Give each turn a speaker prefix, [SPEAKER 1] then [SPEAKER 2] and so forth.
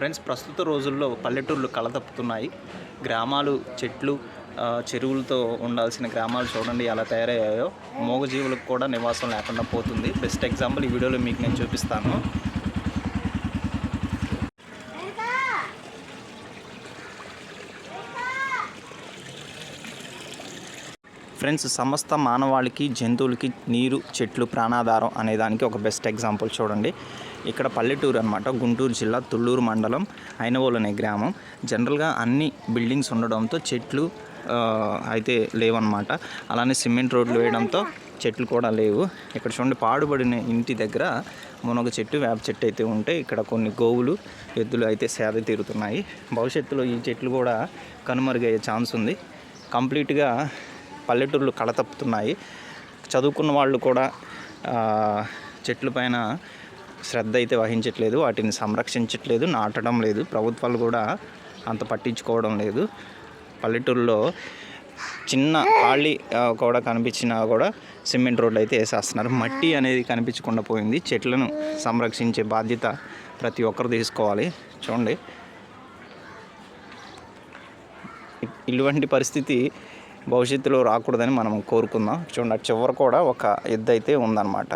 [SPEAKER 1] Friends ప్రస్తుత రోజుల్లో పల్లెటూర్లు కళతప్పుతున్నాయి. గ్రామాలు చెట్లు చెరువులతో ఉండాల్సిన గ్రామాలు చూడండి ఎలా తయారయ్యాయో. మూగజీవులకు కూడా నివాసం లేకుండా పోతుంది. బెస్ట్ ఎగ్జాంపుల్ ఈ వీడియోలో మీకు నేను చూపిస్తాను. ఫ్రెండ్స్ సమస్త మానవాళికి జంతువులకి నీరు చెట్లు ప్రాణాధారం అనే దానికి ఒక బెస్ట్ ఎగ్జాంపుల్ చూడండి. ఇక్కడ పల్లెటూరు అనమాట గుంటూరు జిల్లా తుళ్ళూరు మండలం ఐనవోలు అనే గ్రామం. జనరల్గా అన్ని బిల్డింగ్స్ ఉండడంతో చెట్లు అయితే లేవన్నమాట. అలానే సిమెంట్ రోడ్లు వేయడంతో చెట్లు కూడా లేవు. ఇక్కడ చూడండి పాడుబడిన ఇంటి దగ్గర మునగ చెట్టు వేప చెట్టు అయితే ఉంటే ఇక్కడ కొన్ని గోవులు ఎద్దులు అయితే సేద తీరుతున్నాయి. భవిష్యత్తులో ఈ చెట్లు కూడా కనుమరుగయ్యే ఛాన్స్ ఉంది. కంప్లీట్గా పల్లెటూర్లు కళతప్పుతున్నాయి. చదువుకున్న వాళ్ళు కూడా చెట్లు పైన శ్రద్ధ అయితే వహించట్లేదు వాటిని సంరక్షించట్లేదు నాటడం లేదు ప్రభుత్వాలు కూడా అంత పట్టించుకోవడం లేదు. పల్లెటూరులో చిన్న ఖాళీ కూడా కనిపించినా కూడా సిమెంట్ రోడ్లు అయితే వేసేస్తున్నారు. మట్టి అనేది కనిపించకుండా పోయింది. చెట్లను సంరక్షించే బాధ్యత ప్రతి ఒక్కరు తీసుకోవాలి. చూడండి. ఇటువంటి పరిస్థితి భవిష్యత్తులో రాకూడదని మనం కోరుకుందాం. చూడండి చివర కూడా ఒక ఎద్దు అయితే ఉందన్నమాట.